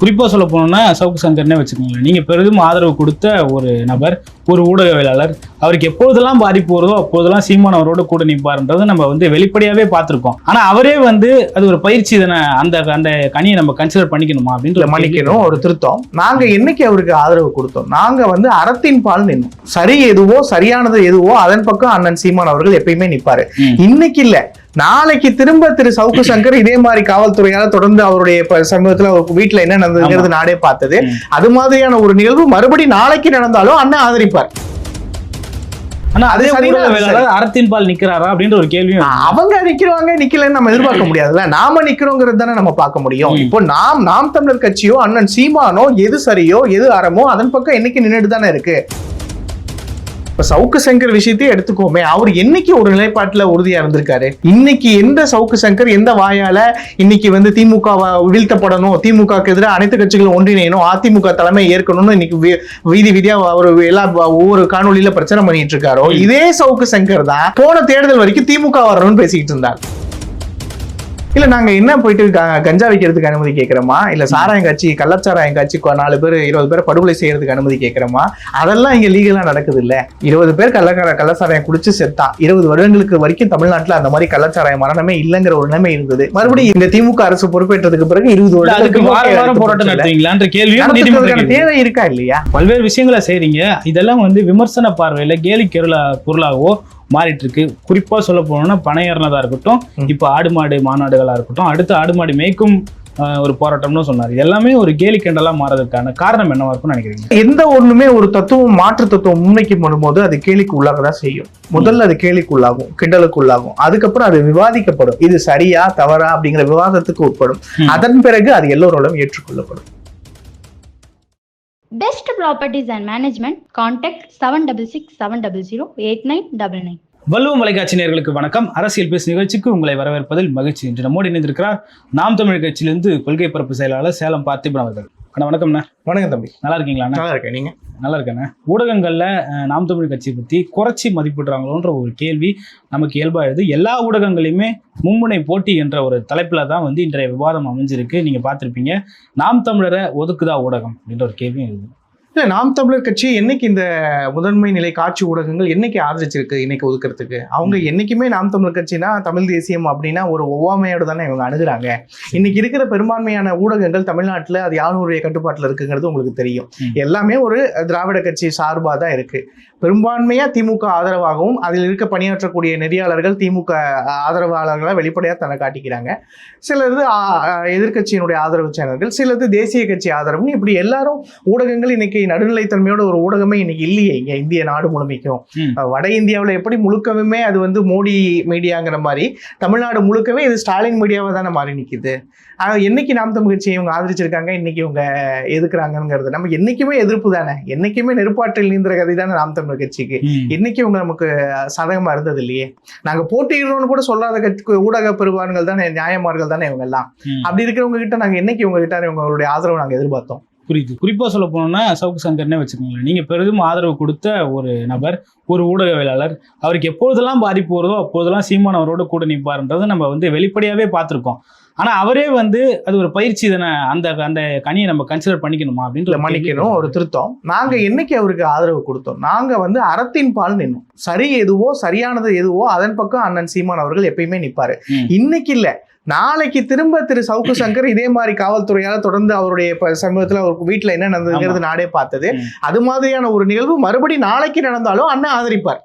குறிப்பா சொல்ல போனோம்னா சவுக்கு சங்கர்னே வச்சுக்கோங்களேன். நீங்க பெரிதும் ஆதரவு கொடுத்த ஒரு நபர் ஒரு ஊடகவியலாளர். அவருக்கு எப்போதெல்லாம் பாதிப்பு வருதோ அப்போதெல்லாம் சீமான் அவரோட கூட நிற்பாருன்றது நம்ம வந்து வெளிப்படையாவே பார்த்திருக்கோம். ஆனா அவரே வந்து அது ஒரு பயிற்சி தானே அந்த அந்த கனியை நம்ம கன்சிடர் பண்ணிக்கணுமா அப்படின்ற மன்னிக்கணும் ஒரு திருத்தம். நாங்க என்னைக்கு அவருக்கு ஆதரவு கொடுத்தோம்? நாங்க வந்து அறத்தின் பால் நின்னோம். சரி எதுவோ சரியானது எதுவோ அதன் பக்கம் அண்ணன் சீமான் அவர்கள் எப்பயுமே நிப்பாரு. ம். இன்னைக்கு இல்ல. நாளைக்கு திரும்ப திரு சவுக்கு சங்கர் இதே மாதிரி காவல்துறையால தொடர்ந்து அவருடைய அவர் வீட்டுல என்ன நடந்ததுங்கிறது நாடே பார்த்தது. அது மாதிரியான ஒரு நிகழ்வு மறுபடி நாளைக்கு நடந்தாலும் அண்ணன் ஆதரிப்பார். ஆனா அதே அறத்தின் பால் நிக்கிறாரா அப்படின்ற ஒரு கேள்வியும் அவங்க நிக்கிறவங்க நிக்கலன்னு நம்ம எதிர்பார்க்க முடியாதுல்ல. நாம நிக்கிறோங்கிறது தானே நம்ம பார்க்க முடியும். இப்போ நாம் நாம் தமிழர் கட்சியோ அண்ணன் சீமானோ எது சரியோ எது அறமோ அதன் பக்கம் என்னைக்கு நின்றுட்டு தானே இருக்கு. இப்ப சவுக்கு சங்கர் விஷயத்தையே எடுத்துக்கோமே அவர் என்னைக்கு ஒரு நிலைப்பாட்டுல உறுதியா இருந்திருக்காரு இன்னைக்கு எந்த சவுக்கு சங்கர் எந்த வாயால இன்னைக்கு வந்து திமுக வீழ்த்தப்படணும் திமுகக்கு எதிராக அனைத்து கட்சிகளும் ஒன்றிணையணும் அதிமுக தலைமை ஏற்கணும்னு இன்னைக்கு வீதி வீதியா அவர் எல்லா ஒவ்வொரு காணொலியில பிரச்சனை பண்ணிட்டு இருக்காரோ. இதே சவுக்கு சங்கர் தான் போன தேர்தல் வரைக்கும் திமுக வரணும்னு பேசிக்கிட்டு இருந்தார் இல்ல நாங்க என்ன போயிட்டு கஞ்சா வைக்கிறதுக்கு அனுமதி கேட்கிறோமா இல்ல சாராயம் காட்சி கள்ளச்சாராயம் காட்சி நாலு பேர் இருபது பேர் படுகொலை செய்யறதுக்கு அனுமதி கேட்கிறோமா அதெல்லாம் இங்க லீகலா நடக்குது இல்ல. இருபது பேர் கள்ளக்கார கள்ளச்சாராயம் குடிச்சு செத்தான் இருபது வருடங்களுக்கு வரைக்கும் தமிழ்நாட்டுல அந்த மாதிரி கள்ளச்சாராய மரணமே இல்லைங்கிற ஒரு நிலைமை இருந்தது. மறுபடியும் இந்த திமுக அரசு பொறுப்பேற்றதுக்கு பிறகு இருபது வருடத்துக்கு. தேவை இருக்கா இல்லையா? பல்வேறு விஷயங்களை செய்றீங்க. இதெல்லாம் வந்து விமர்சன பார்வையில கேலி கெருளா பொருளாகவோ மாறிட்டு இருக்கு குறிப்பா சொல்ல போனோம்னா பனை ஏறினதா இருக்கட்டும். இப்ப ஆடு மாடு மாநாடுகளா இருக்கட்டும் அடுத்து ஆடு மாடு மேய்க்கும் ஒரு போராட்டம்னு சொன்னார். எல்லாமே ஒரு கேலி கிண்டலா மாறதுக்கான காரணம் என்னவா இருக்கும்னு நினைக்கிறீங்க? எந்த ஒண்ணுமே ஒரு தத்துவம் மாற்று தத்துவம் முன்வைக்கும் பண்ணும்போது அது கேலிக்கு உள்ளாகதான் செய்யும். முதல்ல அது கேலிக்கு உள்ளாகும் கிண்டலுக்கு உள்ளாகும். அதுக்கப்புறம் அது விவாதிக்கப்படும். இது சரியா தவறா அப்படிங்கிற விவாதத்துக்கு உட்படும். அதன் பிறகு அது எல்லோரோடும் ஏற்றுக்கொள்ளப்படும். Best Properties and Management, contact 7667008999. வள்ளுவம் தொலைக்காட்சி நேயர்களுக்கு வணக்கம். அரசியல் பேசு நிகழ்ச்சிக்கு உங்களை வரவேற்பதில் மகிழ்ச்சி. இன்று நம்மோடு இணைந்திருக்கிறார் நாம் தமிழ் கட்சியிலிருந்து கொள்கை பரப்பு செயலாளர் சேலம் பார்த்திபன் அவர்கள். அண்ணா வணக்கம்ண்ணா வணக்கம் தம்பி. நல்லா இருக்கீங்களா? நல்லா இருக்கேன். நீங்க? நல்லா இருக்கேண்ணே ஊடகங்கள்ல நாம் தமிழ் கட்சியை பத்தி குறைச்சி மதிப்பிடுறாங்களோன்ற ஒரு கேள்வி நமக்கு இயல்பாயுது எல்லா ஊடகங்களையுமே மும்முனை போட்டி என்ற ஒரு தலைப்புல தான் வந்து இன்றைய விவாதம் அமைஞ்சிருக்கு. நீங்க பார்த்திருப்பீங்க. நாம் தமிழரை ஒதுக்குதா ஊடகம்? அப்படின்ற ஒரு கேள்வியும் இருக்குது இல்ல நாம் தமிழர் கட்சி என்னைக்கு இந்த முதன்மை நிலை காட்சி ஊடகங்கள் என்னைக்கு ஆதரிச்சிருக்கு இன்னைக்கு ஒதுக்குறதுக்கு? அவங்க என்னைக்குமே நாம் தமிழர் கட்சினா தமிழ் தேசியம் அப்படின்னா ஒரு ஒவ்வாமையோடு தானே இவங்க அணுகுறாங்க. இன்னைக்கு இருக்கிற பெரும்பான்மையான ஊடகங்கள் தமிழ்நாட்டுல அது யாருடைய கட்டுப்பாட்டுல இருக்குங்கிறது உங்களுக்கு தெரியும். எல்லாமே ஒரு திராவிட கட்சி சார்பா தான் இருக்கு. பெரும்பான்மையா திமுக ஆதரவாகவும் அதில் இருக்க பணியாற்றக்கூடிய நெறியாளர்கள் திமுக ஆதரவாளர்களா வெளிப்படையா தன்னை காட்டிக்கிறாங்க. சிலது எதிர்க்கட்சியினுடைய ஆதரவு சேனல்கள் சிலது தேசிய கட்சி ஆதரவுன்னு இப்படி எல்லாரும் ஊடகங்கள் இன்னைக்கு நடுநிலைத்தன்மையோட ஒரு ஊடகமே இன்னைக்கு இல்லையே இங்க இந்திய நாடு முழுமைக்கும். வட இந்தியாவுல எப்படி முழுக்கவுமே அது வந்து மோடி மீடியாங்கிற மாதிரி தமிழ்நாடு முழுக்கவே இது ஸ்டாலின் மீடியாவா தானே மாறி நிக்குது. ஆனா என்னைக்கு நாம் தமிழ் கட்சியை இவங்க ஆதரிச்சிருக்காங்க இன்னைக்கு இவங்க எதுக்குறாங்கிறது நம்ம என்னைக்குமே எதிர்ப்பு தானே. என்னைக்குமே நெருப்பாற்றில் நீந்திர கதை தானே நாம் தமிழர் கட்சிக்கு. ம். என்னைக்கு இவங்க நமக்கு சாதகமா இருந்தது இல்லையே. நாங்க போட்டியிடுறோம்னு கூட சொல்லாத கட்சி ஊடக பெருவான்கள் தானே நியாயமார்கள் தானே இவங்க எல்லாம். அப்படி இருக்கிறவங்க கிட்ட நாங்க என்னைக்கு இவங்க கிட்ட இவங்களுடைய ஆதரவு நாங்க எதிர்பார்த்தோம்? புரியுது. குறிப்பா சொல்ல போனோம்னா சவுக்கு சங்கர்னே வச்சுக்கோங்களேன். நீங்க பெரிதும் ஆதரவு கொடுத்த ஒரு நபர் ஒரு ஊடகவியலாளர் அவருக்கு எப்போதெல்லாம் பாதிப்பு வருதோ அப்போதெல்லாம் சீமான் அவரோட கூட நிற்பாருன்றதை நம்ம வந்து வெளிப்படையாவே பார்த்திருக்கோம். ஆனா அவரே வந்து அது ஒரு பயிற்சி தானே அந்த அந்த கனியை நம்ம கன்சிடர் பண்ணிக்கணுமா அப்படின்ற மன்னிக்கணும் ஒரு திருத்தம். நாங்க என்னைக்கு அவருக்கு ஆதரவு கொடுத்தோம்? நாங்க வந்து அறத்தின் பால் நின்னோம். சரி எதுவோ சரியானது எதுவோ அதன் பக்கம் அண்ணன் சீமான் அவர்கள் எப்பயுமே நிப்பாரு. ம். இன்னைக்கு இல்ல. நாளைக்கு திரும்ப திரு சவுக்கு சங்கர் இதே மாதிரி காவல்துறையால தொடர்ந்து அவருடைய இப்ப சமீபத்துல அவர் வீட்டுல என்ன நடந்ததுங்கிறது நாடே பார்த்தது. அது மாதிரியான ஒரு நிகழ்வு மறுபடி நாளைக்கு நடந்தாலும் அண்ணன் ஆதரிப்பார்.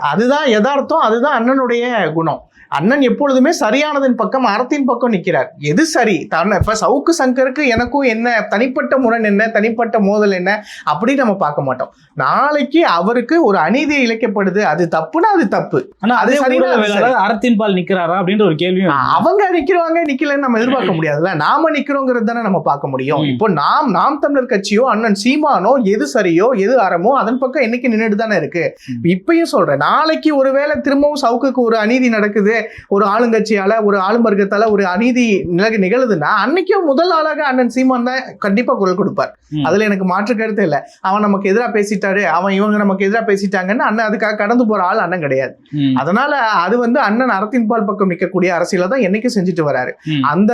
அதுதான் யதார்த்தம் அதுதான் அண்ணனுடைய குணம் அண்ணன் எப்பொழுதுமே சரியானதன் பக்கம் அறத்தின் பக்கம் நிக்கிறார் எது சரி? தன்னை இப்ப சவுக்கு சங்கருக்கு எனக்கும் என்ன? தனிப்பட்ட முரண் என்ன? தனிப்பட்ட மோதல் என்ன? அப்படி நம்ம பார்க்க மாட்டோம். நாளைக்கு அவருக்கு ஒரு அநீதி இழைக்கப்படுது. அது தப்புனா அது தப்பு. ஆனா அது ஊடகவியலாளர் அறத்தின் பால் நிக்கிறாரா அப்படின்ற ஒரு கேள்வியும் இருக்குது. அவங்க நிக்கிறவங்க நிக்கலன்னு நம்ம எதிர்பார்க்க முடியாதுல்ல. நாம நிக்கிறோங்கிறது தானே நம்ம பார்க்க முடியும். இப்போ நாம் நாம் தமிழர் கட்சியோ அண்ணன் சீமானோ எது சரியோ எது அறமோ அதன் பக்கம் என்னைக்கு நின்றுட்டு தானே இருக்கு. இப்பயும் சொல்றேன். நாளைக்கு ஒருவேளை திரும்பவும் சவுக்குக்கு ஒரு அநீதி நடக்குது. ஒரு ஆளுங்கட்சியால ஒரு ஆளும் வர்க்கத்தால ஒரு அநீதி நிலகு நிகழுதுன்னா அன்னைக்கும் முதல் ஆளாக அண்ணன் சீமான் தான் கண்டிப்பா குரல் கொடுப்பார். அதுல எனக்கு மாற்று கருத்து இல்ல அவன் நமக்கு எதிரா பேசிட்டாரு அவன் இவங்க நமக்கு எதிரா பேசிட்டாங்கன்னு அண்ணன் அதுக்காக கடந்து போற ஆள் அண்ணன் கிடையாது. அதனால அது வந்து அண்ணன் அறத்தின் பால் பக்கம் நிற்கக்கூடிய அரசியலை தான் என்னைக்கும் செஞ்சுட்டு வராரு. அந்த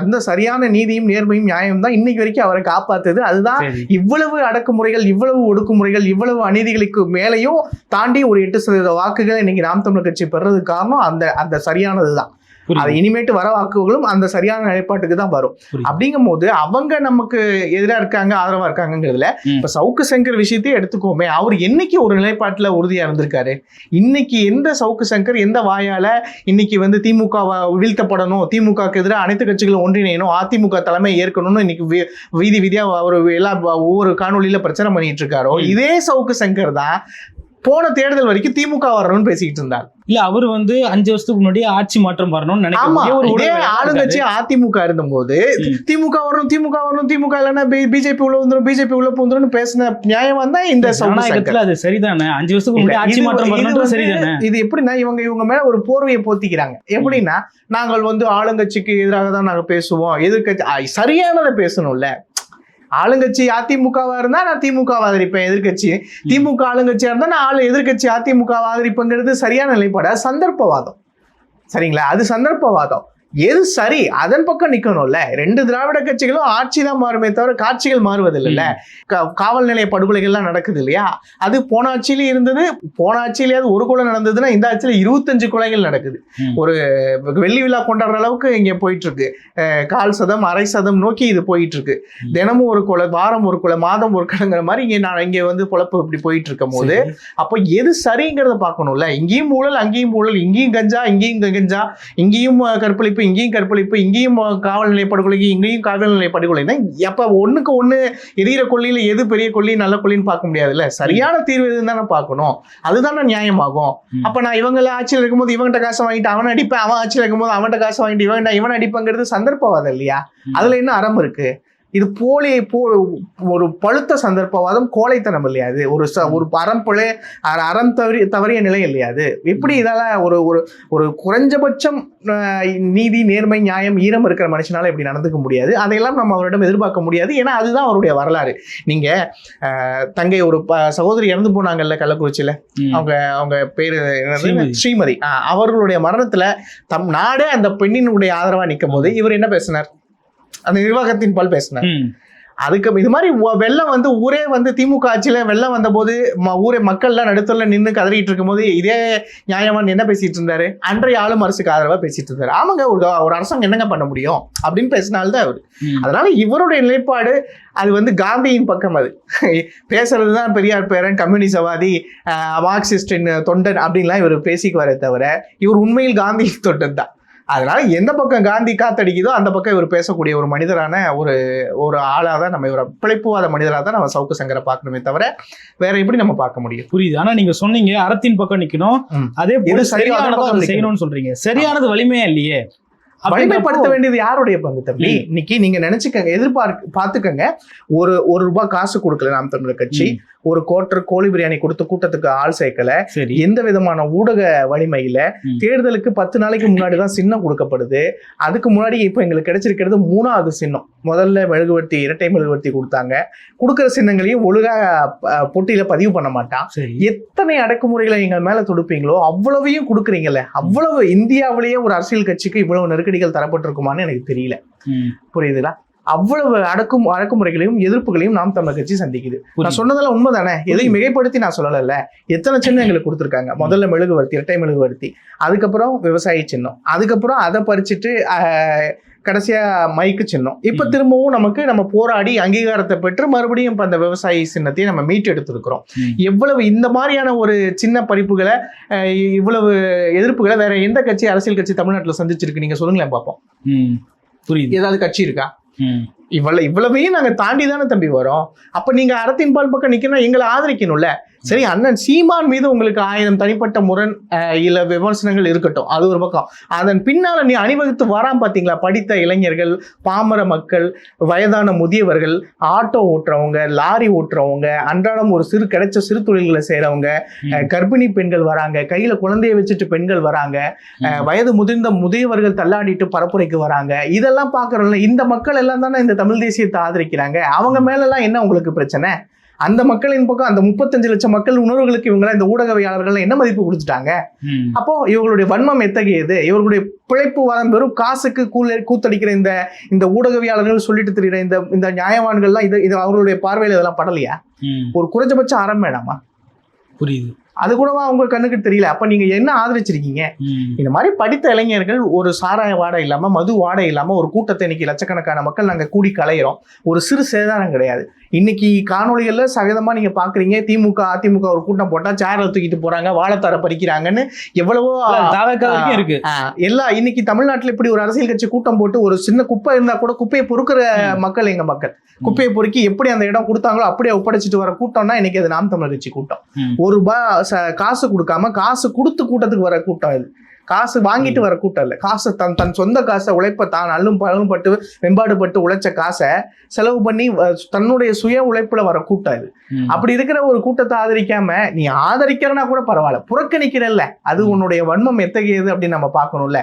அந்த சரியான நீதியும் நேர்மையும் நியாயம் தான் இன்னைக்கு வரைக்கும் அவரை காப்பாத்துது அதுதான். இவ்வளவு அடக்குமுறைகள் இவ்வளவு ஒடுக்குமுறைகள் இவ்வளவு அநீதிகளுக்கு மேலேயும் தாண்டி ஒரு எட்டு சதவீத வாக்குகள் இன்னைக்கு நாம் தமிழர் கட்சி பெறதுக்கு காரணம் அந்த அந்த சரியானதுதான் அது புரியுது. இனிமேட்டு வர வாக்குகளும் அந்த சரியான நிலைப்பாட்டுக்கு தான் வரும். அப்படிங்கும் போது அவங்க நமக்கு எதிரா இருக்காங்க ஆதரவா இருக்காங்கிறதுல. இப்ப சவுக்கு சங்கர் விஷயத்தையே எடுத்துக்கோமே அவர் என்னைக்கு ஒரு நிலைப்பாட்டுல உறுதியா இருந்திருக்காரு இன்னைக்கு எந்த சவுக்கு சங்கர் எந்த வாயால இன்னைக்கு வந்து திமுக வீழ்த்தப்படணும் திமுகக்கு எதிராக அனைத்து கட்சிகளும் ஒன்றிணையணும் அதிமுக தலைமை ஏற்கணும்னு இன்னைக்கு வீதி வீதியா அவர் எல்லா ஒவ்வொரு காணொலியில பிரச்சனை பண்ணிட்டு இருக்காரோ. இதே சவுக்கு சங்கர் தான் போன தேர்தல் வரைக்கும் திமுக வரணும்னு பேசிக்கிட்டு இருந்தார் இல்ல அவர் வந்து அஞ்சு வருஷத்துக்கு முன்னாடி ஆட்சி மாற்றம் வரணும்னு ஆமா நினைக்கிற ஒரு இதே ஊடகவியலாளர் ஆளுங்கட்சி அதிமுக இருந்தபோது. திமுக வரணும் திமுக வரணும் திமுக இல்லைன்னா பிஜேபி உள்ள வந்துரும் பிஜேபி உள்ள போந்துரும் பேசின நியாயம் தான் இந்த. ஜனநாயகத்துல அது சரிதானே? அஞ்சு வருஷத்துக்கு முன்னாடி ஆட்சி மாற்றம் வந்து- சரிதானே? இது எப்படின்னா இவங்க இவங்க மேல ஒரு போர்வையை போத்திக்கிறாங்க. எப்படின்னா நாங்கள் வந்து ஆளுங்கட்சிக்கு எதிராக தான் நாங்க பேசுவோம். எதிர்கட்சி சரியானதை பேசணும்ல. ஆளுங்கட்சி அதிமுகவா இருந்தா நான் திமுக ஆதரிப்பேன் எதிர்க்கட்சி. திமுக ஆளுங்கட்சியா இருந்தா நான் ஆளு எதிர்க்கட்சி அதிமுக ஆதரிப்பேங்கிறது சரியான நிலைப்பாடு. சந்தர்ப்பவாதம். சரிங்களா? அது சந்தர்ப்பவாதம். எது சரி? அதன் பக்கம் நிக்கணும்ல. ரெண்டு திராவிட கட்சிகளும் ஆட்சி தான் மாறுமே தவிர காட்சிகள் மாறுவதில்லைல்ல. காவல் நிலைய படுகொலைகள்லாம் நடக்குது இல்லையா? அது போன ஆட்சியிலே இருந்தது. போன ஆட்சியிலேயாவது ஒரு கொலை நடந்ததுன்னா இந்த ஆட்சியில இருபத்தஞ்சு கொலைகள் நடக்குது. ஒரு வெள்ளி விழா கொண்டாடுற அளவுக்கு இங்க போயிட்டு இருக்கு கால் சதம் அரை சதம் நோக்கி இது போயிட்டு இருக்கு. தினமும் ஒரு கொலை வாரம் ஒரு கொலை மாதம் ஒரு கொலைங்கிற மாதிரி இங்க நான் இங்க வந்து பொழப்பு இப்படி போயிட்டு இருக்கும் போது. அப்போ எது சரிங்கிறத பார்க்கணும்ல. இங்கேயும் ஊழல் அங்கேயும் ஊழல் இங்கேயும் கஞ்சா இங்கேயும் கஞ்சா இங்கேயும் கற்பழிப்பு இங்கேயும் கற்பழிப்பு இங்கேயும் காவல் நிலைய படுகொலை இங்கேயும் காவல் நிலைய படுகொலைன்னா அப்ப ஒண்ணுக்கு ஒண்ணு எரியிற கொள்ளையில எது பெரிய கொள்ளி நல்ல கொள்ளின்னு பார்க்க முடியாதுல்ல. சரியான தீர்வு எதுன்னு தானே பார்க்கணும். அதுதானே நியாயமாகும். அப்ப நான் இவங்கள ஆட்சியில் இருக்கும்போது இவன்கிட்ட காசை வாங்கிட்டு அவன் அடிப்பேன் அவன் ஆட்சியில் இருக்கும்போது அவன்கிட்ட காசை வாங்கிட்டு இவன் இவன் அடிப்பேங்கிறது சந்தர்ப்பவாதம் இல்லையா. அதுல என்ன அறம் இருக்கு? இது போலி போ ஒரு பழுத்த சந்தர்ப்பவாதம் கோழைத்தனம் இல்லையா அது ஒரு ச- ஒரு அறம் பிழை அற- அறம் தவறி தவறிய நிலை இல்லையா அது எப்படி இதால ஒரு ஒரு ஒரு குறைஞ்சபட்சம் நீதி நேர்மை நியாயம் ஈரம் இருக்கிற மனுஷனால இப்படி நடந்துக்க முடியாது. அதையெல்லாம் நம்ம அவரிடம் எதிர்பார்க்க முடியாது. ஏன்னா அதுதான் அவருடைய வரலாறு. நீங்க அஹ், தங்கை ஒரு ப- சகோதரி இறந்து போனாங்கல்ல கள்ளக்குறிச்சியில. அவங்க அவங்க பேரு? ஸ்ரீமதி. அவர்களுடைய மரணத்துல தம் நாடே அந்த பெண்ணினுடைய ஆதரவா நிற்கும் போது இவர் என்ன பேசினார்? அந்த நிர்வாகத்தின் பால் பேசினார் ம். அதுக்கு இது மாதிரி வெள்ளம் வந்து ஊரே வந்து திமுக ஆட்சியில வெள்ளம் வந்த போது ம- ஊரே மக்கள்லாம் நடுத்தல நின்று கதறிட்டு இருக்கும் போது இதே நியாயமான் என்ன பேசிட்டு இருந்தாரு? அன்றைய ஆளும் அரசுக்கு ஆதரவா பேசிட்டு இருந்தாரு. ஆமாங்க ஒரு ஒரு அரசாங்கம் என்னங்க பண்ண முடியும்? அப்படின்னு பேசினால்தான் அவர். அதனால இவருடைய நிலைப்பாடு அது வந்து காந்தியின் பக்கம் அது. பேசுறது தான் பெரியார் பேரன் கம்யூனிசவாதி மார்க்சிஸ்டின் தொண்டன் அப்படின்லாம் இவர் பேசிக்குவாரே தவிர இவர் உண்மையில் காந்தியின் தொண்டன் தான் அதனால எந்த பக்கம் காந்தி காத்தடிக்குதோ அந்த பக்கம் இவர் பேசக்கூடிய ஒரு மனிதரான ஒரு ஒரு ஆளாக தான் நம்ம இவரை பிழைப்புவாத மனிதராக தான் நம்ம சவுக்கு சங்கரை பார்க்கணுமே தவிர வேற எப்படி நம்ம பார்க்க முடியும்? புரியுது. ஆனா நீங்க சொன்னீங்க அறத்தின் பக்கம் நிக்கணும். அதே போல எது சரியோ அதன் சரியானதோ பக்கம் அதை நிக்கணும். செய்யணும்னு சொல்றீங்க. சரியானது வலிமையா இல்லையே? வலிமைப்படுத்த வேண்டியது யாருடைய பங்கு தம்பி. இன்னைக்கு நீங்க நினைச்சுக்கங்க எதிர்பார்க்க பாத்துக்கங்க ஒரு ஒரு ரூபாய் காசு கொடுக்கல நாம் தமிழர் கட்சி. ஒரு கோட்டர் கோழி பிரியாணி கொடுத்து கூட்டத்துக்கு ஆள் சேர்க்கல. சரி. எந்த விதமான ஊடக வலிமை இல்ல ம். தேர்தலுக்கு பத்து நாளைக்கு முன்னாடி தான் சின்னம் கொடுக்கப்படுது. அதுக்கு முன்னாடி இப்போ எங்களுக்கு கிடைச்சிருக்கிறது மூணாவது சின்னம். முதல்ல மெழுகுவர்த்தி இரட்டை மெழுகுவர்த்தி கொடுத்தாங்க. கொடுக்குற சின்னங்களையும் ஒழுங்கா பொட்டியில பதிவு பண்ண மாட்டான். எத்தனை அடக்குமுறைகளை நீங்க மேல தொடுப்பீங்களோ அவ்வளவையும் கொடுக்குறீங்கல்ல. அவ்வளவு இந்தியாவிலேயே ஒரு அரசியல் கட்சிக்கு இவ்வளவு நெருக்கடிகள் தரப்பட்டிருக்குமான்னு எனக்கு தெரியல. புரியுதுங்களா? அவ்வளவு அடக்கும் அடக்குமுறைகளையும் எதிர்ப்புகளையும் நாம் தமிழர் கட்சி சந்திக்குது. நான். சொன்னதெல்லாம் உண்மைதானே? எதையும் மிகைப்படுத்தி நான் சொல்லல எத்தனை சின்னம் எங்களுக்கு கொடுத்துருக்காங்க? முதல்ல மெழுகுவர்த்தி இரட்டை மெழுகுவர்த்தி அதுக்கப்புறம் விவசாய சின்னம் அதுக்கப்புறம் அதை பறிச்சுட்டு கடைசியா மைக்கு சின்னம். இப்ப. திரும்பவும் நமக்கு நம்ம போராடி அங்கீகாரத்தை பெற்று மறுபடியும் இப்ப அந்த விவசாயி சின்னத்தையும் நம்ம மீட்டு எடுத்திருக்கிறோம். எவ்வளவு இந்த மாதிரியான ஒரு சின்ன பறிப்புகளை இவ்வளவு எதிர்ப்புகளை வேற எந்த கட்சி அரசியல் கட்சி தமிழ்நாட்டுல சந்திச்சிருக்கு? நீங்க சொல்லுங்களேன் பார்ப்போம். புரியுது. ஏதாவது கட்சி இருக்கா? ம். இவ்வளவு இவ்வளவையும் நாங்க தாண்டி தானே தம்பி வரோம். அப்ப நீங்க அறத்தின் பால் பக்கம் நிக்கணும் எங்களை ஆதரிக்கணும்ல. சரி அண்ணன் சீமான் மீது உங்களுக்கு ஆயிரம் தனிப்பட்ட முரண் இல்ல விமர்சனங்கள் இருக்கட்டும். அது ஒரு பக்கம். அதன் பின்னால நீ அணிவகுத்து வரான் பாத்தீங்களா? படித்த இளைஞர்கள் பாமர மக்கள் வயதான முதியவர்கள் ஆட்டோ ஓட்டுறவங்க லாரி ஓட்டுறவங்க அன்றாடம் ஒரு சிறு கிடைச்ச சிறு தொழில்களை செய்றவங்க அஹ், கர்ப்பிணி பெண்கள் வராங்க கையில குழந்தைய வச்சுட்டு பெண்கள் வராங்க வயது முதிர்ந்த முதியவர்கள் தள்ளாடிட்டு பரப்புரைக்கு வராங்க. இதெல்லாம் பாக்குறோம்ல இந்த மக்கள் எல்லாம் தானே இந்த தமிழ் தேசியத்தை ஆதரிக்கிறாங்க. அவங்க மேலெல்லாம் என்ன உங்களுக்கு பிரச்சனை? அந்த மக்களின் பக்கம் அந்த முப்பத்தஞ்சு லட்சம் மக்கள் உணர்வுகளுக்கு இவங்க இந்த ஊடகவியாளர்கள் என்ன மதிப்பு கொடுத்துட்டாங்க. அப்போ இவர்களுடைய வன்மம் எத்தகையது? இவர்களுடைய பிழைப்பு வாதம் வெறும் காசுக்கு கூல கூத்தடிக்கிற இந்த இந்த ஊடகவியாளர்கள் சொல்லிட்டு தெரியுற இந்த இந்த நியாயவான்கள்லாம் இது இது அவர்களுடைய பார்வையில் இதெல்லாம் படலையா. ஒரு குறைஞ்சபட்ச அறம் வேணாமா? புரியுது. அது கூடவா அவங்க கண்ணுக்கு தெரியல. அப்ப நீங்க என்ன ஆதரிச்சிருக்கீங்க. இந்த மாதிரி படித்த இளைஞர்கள் ஒரு சாராய வாடை இல்லாம மது வாடை இல்லாம ஒரு கூட்டத்தை இன்னைக்கு லட்சக்கணக்கான மக்கள் நாங்க கூடி கலையிறோம் ஒரு சிறு சேதாரம் கிடையாது. இன்னைக்கு காணொளிகள்ல சகதமா நீங்க பாக்குறீங்க திமுக அதிமுக ஒரு கூட்டம் போட்டா சேர்ல தூக்கிட்டு போறாங்க வாழைத்தார பறிக்கிறாங்கன்னு எவ்வளவோ இருக்கு. எல்லா இன்னைக்கு தமிழ்நாட்டுல இப்படி ஒரு அரசியல் கட்சி கூட்டம் போட்டு ஒரு சின்ன குப்பை இருந்தா கூட குப்பையை பொறுக்கிற மக்கள் எங்க மக்கள்? குப்பையை பொறுக்கி எப்படி அந்த இடம் கொடுத்தாங்களோ அப்படியே ஒப்படைச்சிட்டு வர கூட்டம்னா இன்னைக்கு அது நாம் தமிழர் கட்சி கூட்டம். ஒரு ரூபாய் ச- காசு கொடுக்காம காசு கொடுத்து கூட்டத்துக்கு வர கூட்டம் இது. காசு வாங்கிட்டு வர கூட்டம் இல்லை. காசு தன் தன் சொந்த காசை உழைப்ப தான் அல்லும் பழும் பட்டு வெம்பாடுபட்டு உழைச்ச காசை செலவு பண்ணி தன்னுடைய சுய உழைப்புல வர கூட்டம் இது. அப்படி இருக்கிற ஒரு கூட்டத்தை ஆதரிக்காம நீ ஆதரிக்கிறனா கூட பரவாயில்ல. புறக்கணிக்கிறல்ல. அது உன்னுடைய வன்மம் எத்தகையது அப்படின்னு நம்ம பார்க்கணும்ல.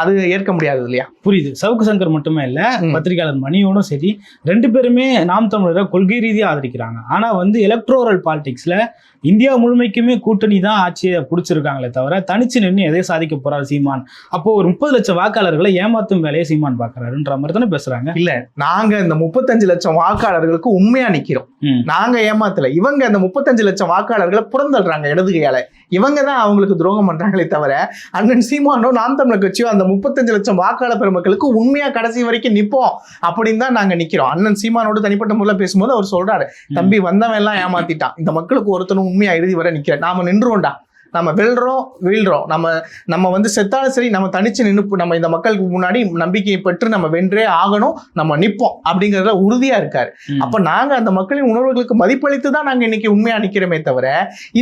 அது ஏற்க முடியாது இல்லையா? புரியுது. சவுக்கு சங்கர் மட்டுமே இல்ல. பத்திரிகையாளர் மணியோடும் சரி ரெண்டு பேருமே நாம் தமிழரை கொள்கை ரீதியா ஆதரிக்கிறாங்க. ஆனா வந்து எலக்ட்ரோரல் பாலிடிக்ஸ்ல இந்தியா முழுமைக்குமே கூட்டணி தான் ஆட்சியை பிடிச்சிருக்காங்களே தவிர தனிச்சு நின்று எதை சாதிக்க போறாரு சீமான்? அப்போ ஒரு முப்பது லட்சம் வாக்காளர்களை ஏமாத்தும் வேலையை சீமான் பாக்குறாருன்ற மாதிரி தானே பேசுறாங்க? இல்ல நாங்க இந்த முப்பத்தஞ்சு லட்சம் வாக்காளர்களுக்கு உண்மையா நிக்கிறோம். நாங்க ஏமாத்தல. இவங்க அந்த முப்பத்தஞ்சு லட்சம் வாக்காளர்களை புறந்தள்ளுறாங்க இடது கையால இவங்க தான் அவங்களுக்கு துரோகம் பண்றாங்களே தவிர அண்ணன் சீமானோ நாம் தமிழர் கட்சியோ அந்த முப்பத்தஞ்சு லட்சம் வாக்காளர் பெருமக்களுக்கு உண்மையா கடைசி வரைக்கும் நிப்போம் அப்படின்னு தான் நாங்க நிக்கிறோம். அண்ணன் சீமானோட தனிப்பட்ட முறையில் பேசும்போது அவர் சொல்றாரு தம்பி வந்தவன் எல்லாம் ஏமாத்திட்டான். இந்த மக்களுக்கு ஒருத்தனும் உண்மையா இறுதி வரை நிக்கிற நாம நின்றுவோம்டா. நம்ம வெல்றோம் வீழ்றோம். நம்ம நம்ம வந்து செத்தாலும் சரி நம்ம தனிச்சு நின்று நம்ம இந்த மக்களுக்கு முன்னாடி நம்பிக்கையை பெற்று நம்ம வென்றே ஆகணும் நம்ம நிப்போம் அப்படிங்கறதுல உறுதியா இருக்காரு. அப்ப நாங்க அந்த மக்களின் உணர்வுகளுக்கு மதிப்பளித்து தான் நாங்க இன்னைக்கு உண்மையா நிக்கிறோமே தவிர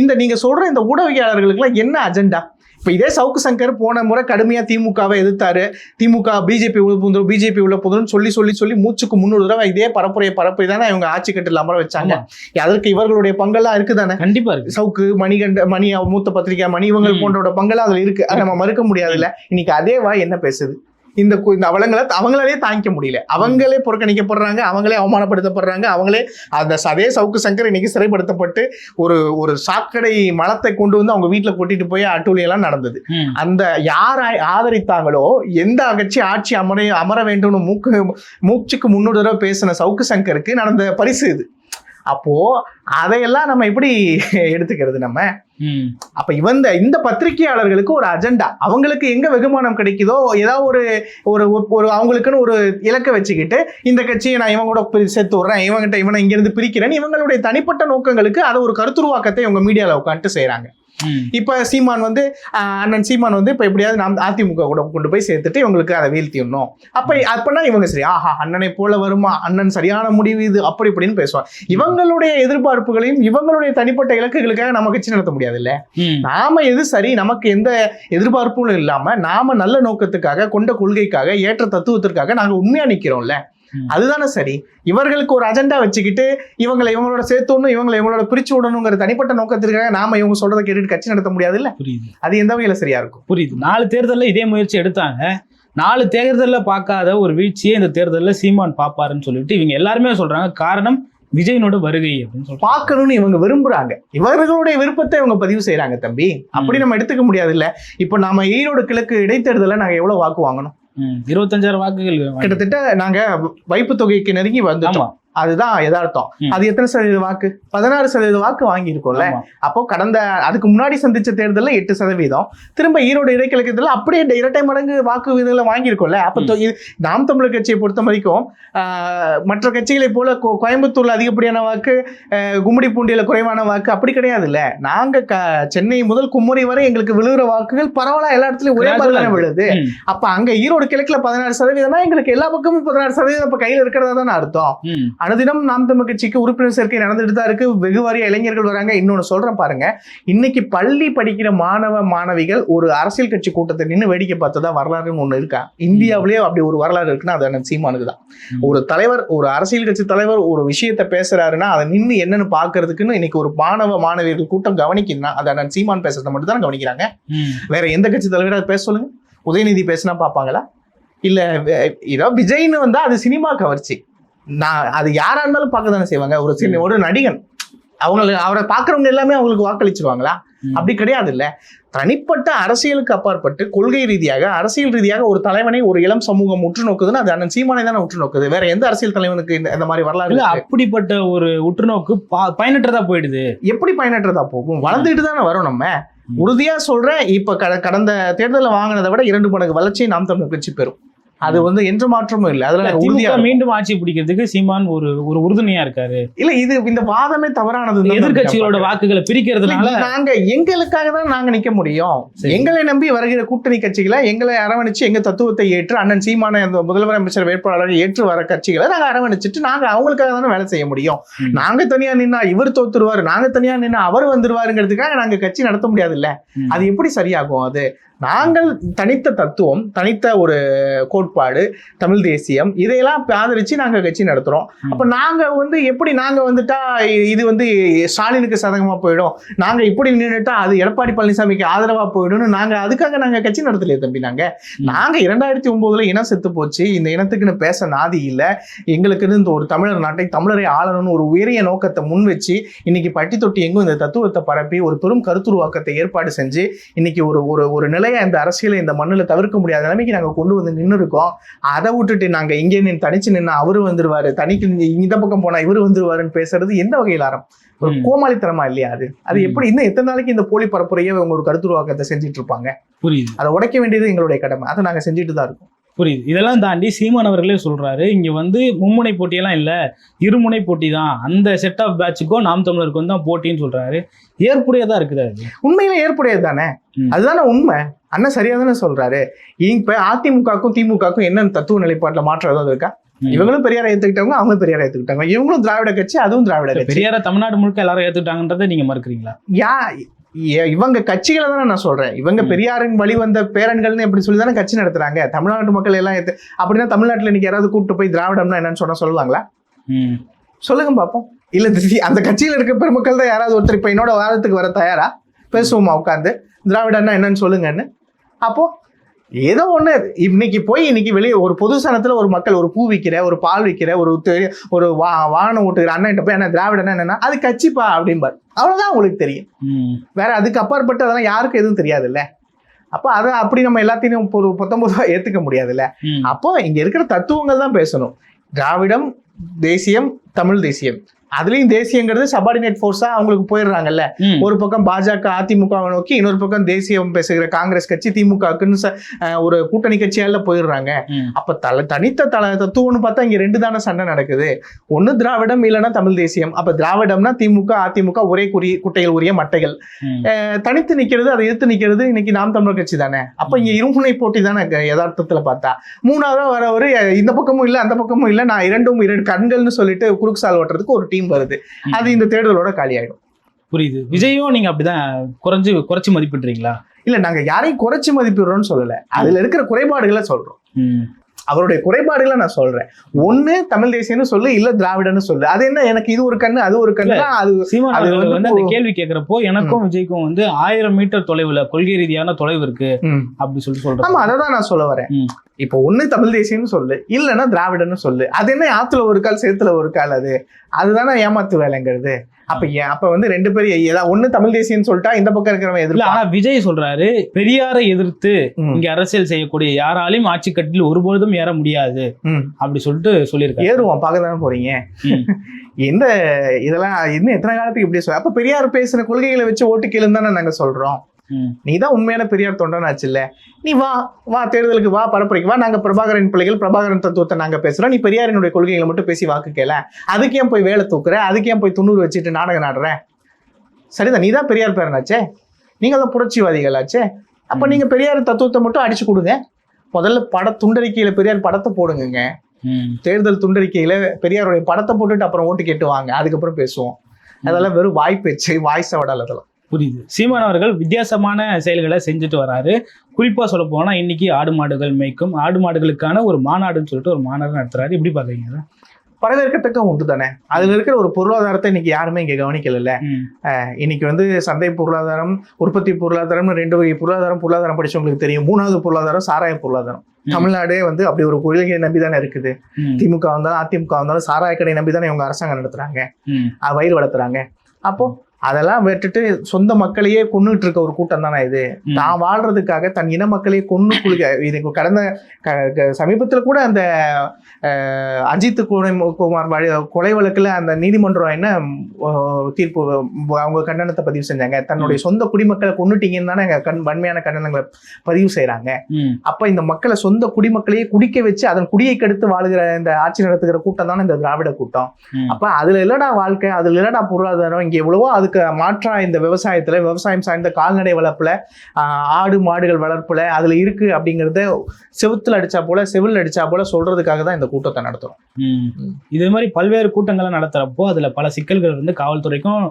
இந்த நீங்க சொல்ற இந்த ஊடகவியாளர்களுக்கு எல்லாம் என்ன அஜெண்டா இப்ப இதே சவுக்கு சங்கர் போன முறை கடுமையா திமுகவை எதிர்த்தாரு. திமுக பிஜேபி உள்ள புதுரும் பிஜேபி உள்ள புதுரும் சொல்லி சொல்லி சொல்லி மூச்சுக்கு முன்னூறு தடவை இதே பரப்புரையை பரப்புரை தானே இவங்க ஆட்சி கட்டில் அமர வச்சாங்க. அதற்கு இவர்களுடைய பங்கெல்லாம் இருக்குதானே? கண்டிப்பா இருக்கு. சவுக்கு மணிகண்ட மணி மூத்த பத்திரிகை மணி இவங்கள் ம். போன்றோட பங்கெல்லாம் அதுல இருக்கு. அதை நம்ம மறுக்க முடியாதுல்ல. இன்னைக்கு அதே வாய் என்ன பேசுது? இந்த கு- இந்த அவலங்களை அவங்களாலே தாங்கிக்க முடியல. அவங்களே புறக்கணிக்கப்படுறாங்க அவங்களே அவமானப்படுத்தப்படுறாங்க அவங்களே அந்த அதே சவுக்கு சங்கர் இன்னைக்கு சிறைப்படுத்தப்பட்டு ஒரு ஒரு சாக்கடை மலத்தை கொண்டு வந்து அவங்க வீட்டுல கொட்டிட்டு போய் அட்டூழியெல்லாம் நடந்தது. அந்த யார் ஆதரித்தாங்களோ எந்த கட்சி ஆட்சி அமர அமர வேண்டும்னு மூக்கு மூச்சுக்கு தடவை பேசின சவுக்கு சங்கருக்கு நடந்த பரிசு இது. அப்போ அதையெல்லாம் நம்ம எப்படி எடுத்துக்கிறது நம்ம. அப்ப இவந்த இந்த பத்திரிகையாளர்களுக்கு ஒரு அஜெண்டா அவங்களுக்கு எங்க வெகுமானம் கிடைக்குதோ ஏதாவது ஒரு ஒரு ஒரு அவங்களுக்குன்னு ஒரு இலக்கை வச்சுக்கிட்டு இந்த கட்சியை நான் இவங்க கூட சேர்த்து விடுறேன் இவங்கிட்ட இவனை இங்கிருந்து பிரிக்கிறேன் இவங்களுடைய தனிப்பட்ட நோக்கங்களுக்கு அதை ஒரு கருத்துருவாக்கத்தை இவங்க மீடியால உட்காந்துட்டு செய்றாங்க ம். இப்ப சீமான் வந்து அண்ணன் சீமான் வந்து இப்ப எப்படியாவது நாம் அதிமுக கூட கொண்டு போய் சேர்த்துட்டு இவங்களுக்கு அதை வீழ்த்திடணும். அப்ப அப்பனா இவங்க சரி ஆஹா அண்ணனை போல வருமா? அண்ணன் சரியான முடிவு இது அப்படி இப்படின்னு பேசுவாங்க இவங்களுடைய எதிர்பார்ப்புகளையும் இவங்களுடைய தனிப்பட்ட இலக்குகளுக்காக நம்ம கட்சி நடத்த முடியாது இல்ல. நாம எது சரி நமக்கு எந்த எதிர்பார்ப்பும் இல்லாம நாம நல்ல நோக்கத்துக்காக கொண்ட கொள்கைக்காக ஏற்ற தத்துவத்திற்காக நாங்க உண்மையா நிக்கிறோம்ல. அதுதானே சரி. இவர்களுக்கு ஒரு அஜெண்டா வச்சுக்கிட்டு இவங்களை இவங்களோட சேர்த்தணும் இவங்களை இவங்களோட பிரிச்சு விடணுங்கிற தனிப்பட்ட நோக்கத்திற்காக நாம இவங்க சொல்றதை கேட்டுட்டு கட்சி நடத்த முடியாது இல்ல புரியுது. அது எந்த வகையில சரியா இருக்கும்? புரியுது. நாலு தேர்தல்ல இதே முயற்சி எடுத்தாங்க. நாலு தேர்தல்ல பார்க்காத ஒரு வீழ்ச்சியை இந்த தேர்தல்ல சீமான் பாப்பாருன்னு சொல்லிட்டு இவங்க எல்லாருமே சொல்றாங்க. காரணம் விஜயனோட வருகை அப்படின்னு சொல்றாங்க பார்க்கணும்னு இவங்க விரும்புறாங்க. இவர்களுடைய விருப்பத்தை இவங்க பதிவு செய்யறாங்க தம்பி. அப்படி நம்ம எடுத்துக்க முடியாது இல்ல இப்போ நாம ஈரோடு கிழக்கு இடைத்தேர்தல நாங்க எவ்வளவு வாக்கு வாங்கணும். இருபத்தஞ்சாயிரம் வாக்குகள் கிட்டத்தட்ட நாங்க வைப்பு தொகைக்கு நெருங்கி வந்துட்டோம். ஆமா. அதுதான் யதார்த்தம். ம். அது எத்தனை சதவீத வாக்கு? பதினாறு சதவீத வாக்கு வாங்கியிருக்கோம்ல. அப்போ கடந்த அதுக்கு முன்னாடி சந்திச்ச தேர்தலில் எட்டு சதவீதம். திரும்ப ஈரோடு இடைக்கிழக்கத்தில் அப்படியே இரட்டை மடங்கு வாக்கு விகிதங்களை வாங்கியிருக்கோம்ல. அப்போ நாம் தமிழர் கட்சியை பொறுத்த வரைக்கும் மற்ற கட்சிகளை போல கோயம்புத்தூர்ல அதிகப்படியான வாக்கு ஆஹ், கும்மிடிப்பூண்டியில குறைவான வாக்கு அப்படி கிடையாது இல்ல நாங்க சென்னை முதல் குமரி வரை எங்களுக்கு விழுகிற வாக்குகள் பரவலா எல்லா இடத்துலயும் ஒரே மாதிரி தானே விழுது. அப்ப அங்க ஈரோடு கிழக்குல பதினாறு சதவீதம்னா எங்களுக்கு எல்லா பக்கமும் பதினாறு சதவீதம் இப்ப கையில இருக்கிறதா தானே அர்த்தம். அனுதினம் நாம் தமிழ் கட்சிக்கு உறுப்பினர் சேர்க்கை நடந்துட்டு தான் இருக்கு. வெகு வாரிய இளைஞர்கள் வராங்க. இன்னொன்னு சொல்றேன் பாருங்க. இன்னைக்கு பள்ளி படிக்கிற மாணவ மாணவிகள் ஒரு அரசியல் கட்சி கூட்டத்தை நின்று வேடிக்கை பார்த்ததா வரலாறுன்னு ஒண்ணு இருக்கா? இந்தியாவிலேயே அப்படி ஒரு வரலாறு இருக்குன்னா அது சீமானுக்கு தான். ஒரு தலைவர் ஒரு அரசியல் கட்சி தலைவர் ஒரு விஷயத்த பேசுறாருன்னா அதை நின்று என்னன்னு பாக்குறதுக்குன்னு இன்னைக்கு ஒரு மாணவ மாணவியர்கள் கூட்டம் கவனிக்குதுன்னா அதை அண்ணன் சீமான் பேசுறதை மட்டும் தான் கவனிக்கிறாங்க. வேற எந்த கட்சி தலைவரை பேச சொல்லுங்க? உதயநிதி பேசினா பார்ப்பாங்களா? இல்ல இதோ விஜய்னு வந்தா அது சினிமா கவர்ச்சி. நான் அது யாரா இருந்தாலும் பார்க்க தானே செய்வாங்க. ஒரு சின்ன ஒரு நடிகன். அவங்க அவரை பார்க்கறவங்க எல்லாமே அவங்களுக்கு வாக்களிச்சிருவாங்களா. அப்படி கிடையாது இல்ல தனிப்பட்ட அரசியலுக்கு அப்பாற்பட்டு கொள்கை ரீதியாக அரசியல் ரீதியாக ஒரு தலைவனை ஒரு இளம் சமூகம் உற்று நோக்குதுன்னா அது அண்ணன் சீமானை தானே உற்று நோக்குது வேற எந்த அரசியல் தலைவனுக்கு இந்த மாதிரி வரலாறு? அப்படிப்பட்ட ஒரு உற்றுநோக்கு பயனற்றதா போயிடுது. எப்படி பயனற்றதா போகும்? வளர்ந்துட்டு தானே வரும் நம்ம. உறுதியா சொல்றேன் இப்ப கட- கடந்த தேர்தலில் வாங்கினதை விட இரண்டு மடங்கு வளர்ச்சியை நாம் தமிழர் கட்சி பெறும். அது வந்து எந்த மாற்றமும் இல்லை அதுல உறுதியா. மீண்டும் ஆட்சி பிடிக்கிறதுக்கு சீமான் ஒரு ஒரு உறுதுணையா இருக்காரு இல்ல இது இந்த வாதமே தவறானது எதிர்கட்சிகளோட வாக்குகளை பிரிக்கிறதுனால நாங்க எங்களுக்காக தான் நாங்க நிக்க முடியும். எங்களை நம்பி வருகிற கூட்டணி கட்சிகளை எங்களை அரவணைச்சு எங்க தத்துவத்தை ஏற்று அண்ணன் சீமான அந்த முதல்வர் அமைச்சர் வேட்பாளரை ஏற்று வர கட்சிகளை நாங்க அரவணைச்சிட்டு நாங்க அவங்களுக்காக தானே வேலை செய்ய முடியும். நாங்க தனியா நின்னா இவர் தோத்துருவாரு நாங்க தனியா நின்னா அவர் வந்துருவாருங்கிறதுக்காக நாங்க கட்சி நடத்த முடியாது இல்ல. அது எப்படி சரியாகும் அது நாங்கள் தனித்த தத்துவம் தனித்த ஒரு கோட்பாடு தமிழ் தேசியம் இதையெல்லாம் ஆதரிச்சு நாங்க கட்சி நடத்துறோம். ம். அப்ப நாங்க வந்து எப்படி நாங்க வந்துட்டா இது வந்து ஸ்டாலினுக்கு சதகமா போயிடும்? நாங்க இப்படி நின்றுட்டா அது எடப்பாடி பழனிசாமிக்கு ஆதரவா போயிடும்னு நாங்க அதுக்காக நாங்க கட்சி நடத்தலையே தம்பி நாங்க. ம். நாங்க இரண்டாயிரத்தி ஒன்பதுல இனம் செத்து போச்சு. இந்த இனத்துக்குன்னு பேச நாதி இல்ல. எங்களுக்குன்னு இந்த ஒரு தமிழர் நாட்டை தமிழரை ஆளணும்னு ஒரு உயரிய நோக்கத்தை முன் வச்சு இன்னைக்கு பட்டி தொட்டி எங்கும் இந்த தத்துவத்தை பரப்பி ஒரு பெரும் கருத்துருவாக்கத்தை ஏற்பாடு செஞ்சு இன்னைக்கு ஒரு ஒரு ஒரு நிலையை இந்த அரசியலை இந்த மண்ணில் தவிர்க்க முடியாத நிலைமைக்கு நாங்க கொண்டு வந்து நின்று இருக்கோம் அதை விட்டுட்டு நாங்க இங்கே நின்று தனிச்சு நின்று அவரு வந்துருவாரு. தனிக்கு இந்த- பக்கம் போனா இவரு வந்துருவாருன்னு பேசுறது எந்த வகையில் ஆரம் ஒரு. கோமாளித்தனமா இல்லையா அது? அது. எப்படி இன்னும் எத்தனை நாளைக்கு இந்த போலி பரப்புரையை அவங்க ஒரு கருத்துருவாக்கத்தை செஞ்சுட்டு இருப்பாங்க? புரியுது. அதை உடைக்க வேண்டியது எங்களுடைய கடமை. அதை நாங்க செஞ்சுட்டு தான் இருக்கோம். புரியுது. இதெல்லாம் தாண்டி சீமான் அவர்களே சொல்றாரு இங்க வந்து மும்முனை போட்டியெல்லாம் இல்ல இருமுனை போட்டி தான் அந்த செட் ஆஃப் பேட்சுக்கும் நாம் தமிழருக்கும் தான் போட்டின்னு சொல்றாரு. ஏற்புடையதா இருக்குது அது? உண்மையில ஏற்புடையது தானே. அதுதானே உண்மை. அண்ணன் சரியா தானே சொல்றாரு. இப்ப அதிமுகக்கும் திமுகக்கும் என்ன தத்துவ நிலைப்பாட்டுல மாற்றம் ஏதாவது இருக்கா. இவங்களும் பெரியாரை ஏத்துக்கிட்டவங்க அவங்க பெரியாரை ஏத்துக்கிட்டாங்க. இவங்களும் திராவிட கட்சி அதுவும் திராவிட கட்சி. பெரியார தமிழ்நாடு முழுக்க எல்லாரும் ஏத்துக்கிட்டாங்கன்றதை நீங்க மறுக்கிறீங்களா? யா இவங்க கட்சிகளை தானே நான் சொல்றேன். இவங்க. பெரியாரின் வழி வந்த பேரன்கள்னு எப்படி சொல்லி தானே கட்சி நடத்துறாங்க? தமிழ்நாட்டு மக்கள் எல்லாம் ஏத்து அப்படின்னா தமிழ்நாட்டுல இன்னைக்கு யாராவது கூப்பிட்டு போய் திராவிடம்னா என்னன்னு சொன்னா சொல்லுவாங்களா? ம். சொல்லுங்க பாப்போம். இல்ல தி- அந்த கட்சியில இருக்க பெருமக்கள் தான் யாராவது ஒருத்தர் இப்ப என்னோட வாதத்துக்கு வர தயாரா? பேசுவோமா உட்காந்து திராவிடன்னா என்னன்னு சொல்லுங்கன்னு. அப்போ ஏதோ ஒண்ணு இன்னைக்கு போய் இன்னைக்கு வெளியே ஒரு பொது சனத்துல ஒரு மக்கள் ஒரு பூ விற்கிற ஒரு பால் விற்கிற ஒரு ஒரு வா வாகனம் ஓட்டுகிற அண்ணன் போய் என்ன திராவிடன்னா என்னன்னா அது கட்சிப்பா? அப்படிம்பார். அவ்வளவுதான் உங்களுக்கு தெரியும். வேற அதுக்கு அப்பாற்பட்டு அதெல்லாம் யாருக்கும் எதுவும் தெரியாதுல்ல. அப்போ அதை அப்படி நம்ம எல்லாத்தையும் ஒரு பத்தொன்பதா ஏத்துக்க முடியாதுல்ல. அப்போ இங்க இருக்கிற தத்துவங்கள் தான் பேசணும். திராவிடம் தேசியம் தமிழ் தேசியம். அதுலயும் தேசியங்கிறது சபார்டினேட் ஃபோர்ஸா அவங்களுக்கு போயிடுறாங்கல்ல. ஒரு பக்கம் பாஜக அதிமுகவை நோக்கி இன்னொரு பக்கம் தேசியம் பேசுகிற காங்கிரஸ் கட்சி திமுகக்குன்னு ஒரு கூட்டணி கட்சியால போயிடுறாங்க. அப்ப தல தனித்த தல தத்துவம்னு பார்த்தா இங்க ரெண்டு தானே சண்டை நடக்குது. ஒண்ணு திராவிடம் இல்லைன்னா தமிழ் தேசியம். அப்ப திராவிடம்னா திமுக அதிமுக ஒரே குறி குட்டைகள் உரிய மட்டைகள். தனித்து நிக்கிறது அதை எதிர்த்து நிக்கிறது இன்னைக்கு நாம் தமிழர் கட்சி தானே. அப்ப இங்க இருமுனை போட்டி தானே யதார்த்தத்துல பார்த்தா. மூணாவதா வரவர் இந்த பக்கமும் இல்ல அந்த பக்கமும் இல்ல. நான் இரண்டும் இரண்டு கண்கள்னு சொல்லிட்டு குறுக்கு சால் ஓட்டுறதுக்கு ஒரு டீம் வருது. அது இந்த தேர்தலோட காலியாயிடும். புரியுது. விஜயும் நீங்க அப்படிதான் குறைஞ்சு குறைச்சு மதிப்பிடுறீங்களா? இல்ல நாங்க யாரையும் குறைச்சு மதிப்பிடுறோம்னு சொல்லல. அதுல இருக்கிற குறைபாடுகளை சொல்றோம். அவருடைய குறைபாடுகளை நான் சொல்றேன். ஒண்ணு தமிழ் தேசியம்னு சொல்லு இல்ல திராவிடன்னு சொல்லு. அது என்ன? எனக்கு இது ஒரு கண்ணு அது ஒரு கண்ணு. அது அது வந்து அந்த கேள்வி கேட்கிறப்போ எனக்கும் விஜய்க்கும் வந்து ஆயிரம் மீட்டர் தொலைவுல கொள்கை ரீதியான தொலைவு இருக்கு. அப்படி சொல்லிட்டு சொல்றேன் ஆமா அதை தான் நான் சொல்ல வரேன். இப்போ ஒண்ணு தமிழ் தேசியம்னு சொல்லு இல்லைன்னா திராவிடன்னு சொல்லு. அது என்ன ஆத்துல ஒரு கால் சேத்துல ஒரு கால் அது? அதுதானே ஏமாத்து வேலைங்கிறது. அப்ப ஏன் அப்ப வந்து ரெண்டு பேரும் ஏதாவது ஒண்ணு தமிழ் தேசியம்னு சொல்லிட்டா இந்த பக்கம் இருக்கிறவன் இல்ல எதிர்ப்பு ஆனா விஜய் சொல்றாரு பெரியாரை எதிர்த்து இங்க அரசியல் செய்யக்கூடிய யாராலையும் ஆட்சி கட்டில் ஒருபொழுதும் ஏற முடியாது. அப்படி சொல்லிட்டு சொல்லியிருக்காரு ஏறுவோம் பார்க்க தானே போறீங்க. எந்த இதெல்லாம் இன்னும் எத்தனை காலத்துக்கு இப்படி சொல்ல அப்ப பெரியார் பேசின கொள்கைகளை வச்சு ஓட்டு கேளுன்னு தானே நாங்க சொல்றோம். நீ தான் உண்மையான பெரியார் தொண்டன் ஆச்சுல்ல நீ வா வா தேர்தலுக்கு வா பரப்புரைக்கு வா. நாங்க பிரபாகரன் பிள்ளைகள் பிரபாகரன் தத்துவத்தை நாங்க பேசுறோம். நீ பெரியாரினுடைய கொள்கைகளை மட்டும் பேசி வாக்கு கேள. அதுக்கு ஏன் போய் வேலை தூக்குற? அதுக்கு ஏன் போய் துண்ணூறு வச்சுட்டு நாடகம் நாடுற சரிதான் நீ தான் பெரியார் பேரனாச்சே. நீங்க தான் புரட்சிவாதிகளாச்சே. அப்ப. நீங்க பெரியார் தத்துவத்தை மட்டும் அடிச்சு கொடுங்க. முதல்ல பட துண்டறிக்கையில பெரியார் படத்தை போடுங்க. தேர்தல் துண்டறிக்கையில பெரியாருடைய படத்தை போட்டுட்டு அப்புறம் ஓட்டு கேட்டு வாங்க அதுக்கப்புறம் பேசுவோம். அதெல்லாம் வெறும் வாய் பேச்சு வாய் சவடால் அதெல்லாம். புரியுது. சீமான் அவர்கள் வித்தியாசமான செயல்களை செஞ்சுட்டு வராரு. குறிப்பா சொல்ல போனா இன்னைக்கு ஆடு மாடுகள் மேய்க்கும் ஆடு மாடுகளுக்கான ஒரு மாநாடுன்னு சொல்லிட்டு ஒரு மாநாடு நடத்துறாரு. எப்படி பாக்குறீங்க அதை? வரவேற்கத்தக்க உண்டு தானே அதுல இருக்கிற ஒரு பொருளாதாரத்தை இன்னைக்கு யாருமே இங்க கவனிக்கல. இன்னைக்கு வந்து சந்தை பொருளாதாரம் உற்பத்தி பொருளாதாரம்னு ரெண்டு வகை பொருளாதாரம் பொருளாதாரம் படிச்சவங்களுக்கு தெரியும். மூணாவது பொருளாதாரம் சாராய பொருளாதாரம். தமிழ்நாடே வந்து அப்படி ஒரு கொள்கையை நம்பி தானே இருக்குது. திமுக வந்தாலும் அதிமுக வந்தாலும் சாராய கடை நம்பி தானே இவங்க அரசாங்கம் நடத்துறாங்க. வயிறு வளர்த்துறாங்க. அப்போ அதெல்லாம் விட்டுட்டு சொந்த மக்களையே கொன்னுட்டு இருக்க ஒரு கூட்டம் தானே இது. தான் வாழ்றதுக்காக தன் இன மக்களையே கொன்னு குளிக்க. இது கடந்த சமீபத்துல கூட அந்த அஜித் குமார் கொலை வழக்குல அந்த நீதிமன்றம் என்ன தீர்ப்பு அவங்க கண்டனத்தை பதிவு செஞ்சாங்க. தன்னுடைய சொந்த குடிமக்களை கொன்னுட்டீங்கன்னு தானே கண் வன்மையான கண்டனங்களை பதிவு செய்றாங்க. ம். அப்ப இந்த மக்களை சொந்த குடிமக்களையே குடிக்க வச்சு அதன் குடியை கெடுத்து வாழுகிற இந்த ஆட்சி நடத்துகிற கூட்டம் தானே இந்த திராவிட கூட்டம். அப்ப அதுல இல்லடா வாழ்க்கை? அதுல இல்லடா பொருளாதாரம்? இங்க எவ்வளவோ அதுக்கு மாற்றா இந்த விவசாயத்துல விவசாயம் சார்ந்த கால்நடை வளர்ப்புல ஆடு மாடுகள் வளர்ப்புல அதுல இருக்கு அப்படிங்கறத செவுத்துல அடிச்சா போல செவில் அடிச்சா போல சொல்றதுக்காக தான் இந்த கூட்டத்தை நடத்துறோம் ம். இதே மாதிரி பல்வேறு கூட்டங்களை நடத்துறப்போ அதுல பல சிக்கல்கள் வந்து காவல்துறைக்கும்